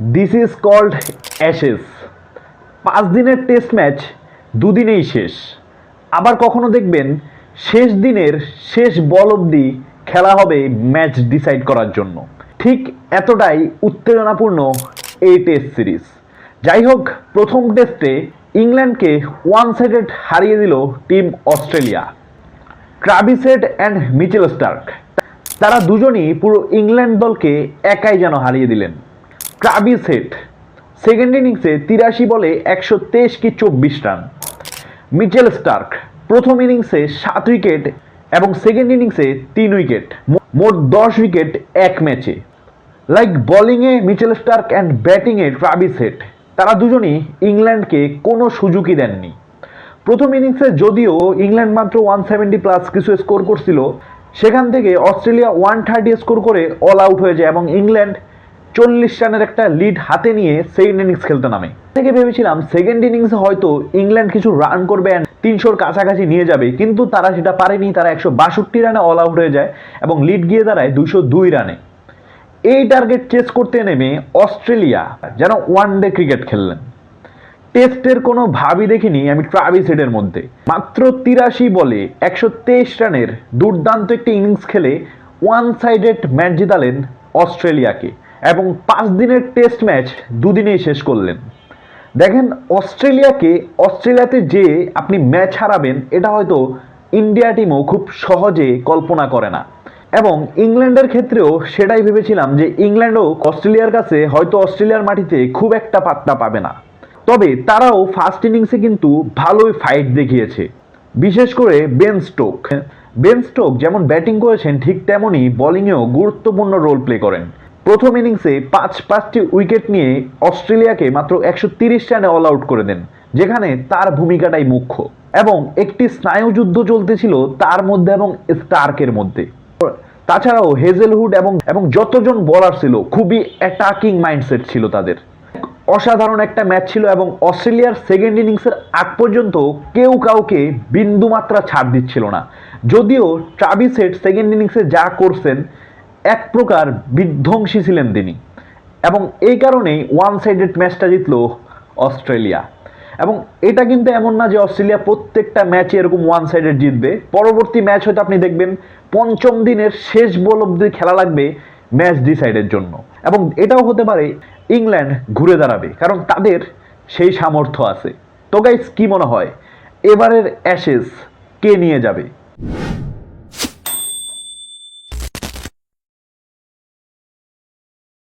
This is called Ashes পাঁচ দিনের test match দুদিনেই শেষ। আবার কখনো দেখবেন শেষ দিনের শেষ বল অবধি খেলা হবে ম্যাচ ডিসাইড করার জন্য। ঠিক এতটাই উত্তেজনাপূর্ণ এই টেস্ট সিরিজ যাই হোক, প্রথম টেস্টে ইংল্যান্ডকে ওয়ান সাইডেড হারিয়ে দিল টিম অস্ট্রেলিয়া। ক্রাবিসেট অ্যান্ড মিচেল স্টার্ক তারা দুজনই পুরো ইংল্যান্ড দলকে একাই যেন হারিয়ে দিলেন। ক্রাবিসেট সেকেন্ড ইনিংসে তিরাশি বলে একশো তেইশ কি চব্বিশ রান। মিচেল স্টার্ক প্রথম ইনিংসে সাত উইকেট এবং সেকেন্ড ইনিংসে তিন উইকেট মোট দশ উইকেট এক ম্যাচে লাইক বোলিংয়ে মিচেল স্টার্ক অ্যান্ড ব্যাটিংয়ে ট্রাভিস হেড তারা দুজনই ইংল্যান্ডকে কোনো সুযোগই দেননি। প্রথম ইনিংসে যদিও ইংল্যান্ড মাত্র ওয়ান সেভেন্টি প্লাস কিছু স্কোর করছিল, সেখান থেকে অস্ট্রেলিয়া ওয়ান থার্টি স্কোর করে অল আউট হয়ে যায় এবং ইংল্যান্ড চল্লিশ রানের একটা লিড হাতে নিয়ে সেকেন্ড ইনিংস খেলতে নামে। থেকে ভেবেছিলাম সেকেন্ড ইনিংসে হয়তো ইংল্যান্ড কিছু রান করবে অ্যান্ড তিনশোর কাছাকাছি নিয়ে যাবে, কিন্তু তারা সেটা পারেনি, তারা একশো বাষট্টি রানে অল আউট হয়ে যায় এবং লিড গিয়ে দাঁড়ায় দুশো দুই রানে। এই টার্গেট চেস করতে নেমে অস্ট্রেলিয়া যেন ওয়ান ডে ক্রিকেট খেললেন। টেস্টের কোনো ভাবই দেখিনি আমি ট্রাভিস হেডের মধ্যে। মাত্র তিরাশি বলে একশো তেইশ রানের দুর্দান্ত একটি ইনিংস খেলে ওয়ান সাইডেড ম্যাচ জিতালেন অস্ট্রেলিয়াকে। এবং পাঁচ দিনের টেস্ট ম্যাচ দুদিনেই শেষ করলেন। দেখেন, অস্ট্রেলিয়াকে, অস্ট্রেলিয়াতে যে আপনি ম্যাচ হারাবেন, এটা হয়তো ইন্ডিয়া টিমও খুব সহজে কল্পনা করে না। এবং ইংল্যান্ডের ক্ষেত্রেও সেটাই ভেবেছিলাম যে ইংল্যান্ডও অস্ট্রেলিয়ার কাছে হয়তো অস্ট্রেলিয়ার মাটিতে খুব একটা পাত্তা পাবে না। তবে তারাও ফার্স্ট ইনিংসে কিন্তু ভালোই ফাইট দেখিয়েছে। বিশেষ করে বেন স্টোক বেন স্টোক যেমন ব্যাটিং করেছেন, ঠিক তেমনই বোলিংয়েও গুরুত্বপূর্ণ রোল প্লে করেন। প্রথম ইনিংসে পাঁচ, পাঁচটি উইকেট নিয়ে অস্ট্রেলিয়াকে মাত্র একশো তিরিশ রানে অল আউট করে দেন, যেখানে তার ভূমিকাটাই মুখ্য এবং একটি স্নায়ুযুদ্ধ চলতেছিল তার মধ্যে এবং স্টার্কের মধ্যে। তাছাড়াও হেজেলহুড এবং এবং যতজন বলার ছিল, খুবই অ্যাটাকিং মাইন্ডসেট ছিল তাদের। অসাধারণ একটা ম্যাচ ছিল এবং অস্ট্রেলিয়ার সেকেন্ড ইনিংসের আগ পর্যন্ত কেউ কাউকে বিন্দুমাত্রা ছাড় দিচ্ছিল না। যদিও ট্রাভিস হেড সেকেন্ড ইনিংসে যা করছেন এক প্রকার বিধ্বংসী ছিলেন তিনি। এবং এই কারণেই ওয়ান সাইডেড ম্যাচটা জিতল অস্ট্রেলিয়া। এবং এটা কিন্তু এমন না যে অস্ট্রেলিয়া প্রত্যেকটা ম্যাচে এরকম ওয়ান সাইডেড জিতবে। পরবর্তী ম্যাচ হয়তো আপনি দেখবেন পঞ্চম দিনের শেষ বল অব্দি খেলা লাগবে ম্যাচ ডিসাইডের জন্য। এবং এটাও হতে পারে ইংল্যান্ড ঘুরে দাঁড়াবে, কারণ তাদের সেই সামর্থ্য আছে। তো গাইস কি মনে হয়? এবারের অ্যাশেস কে নিয়ে যাবে?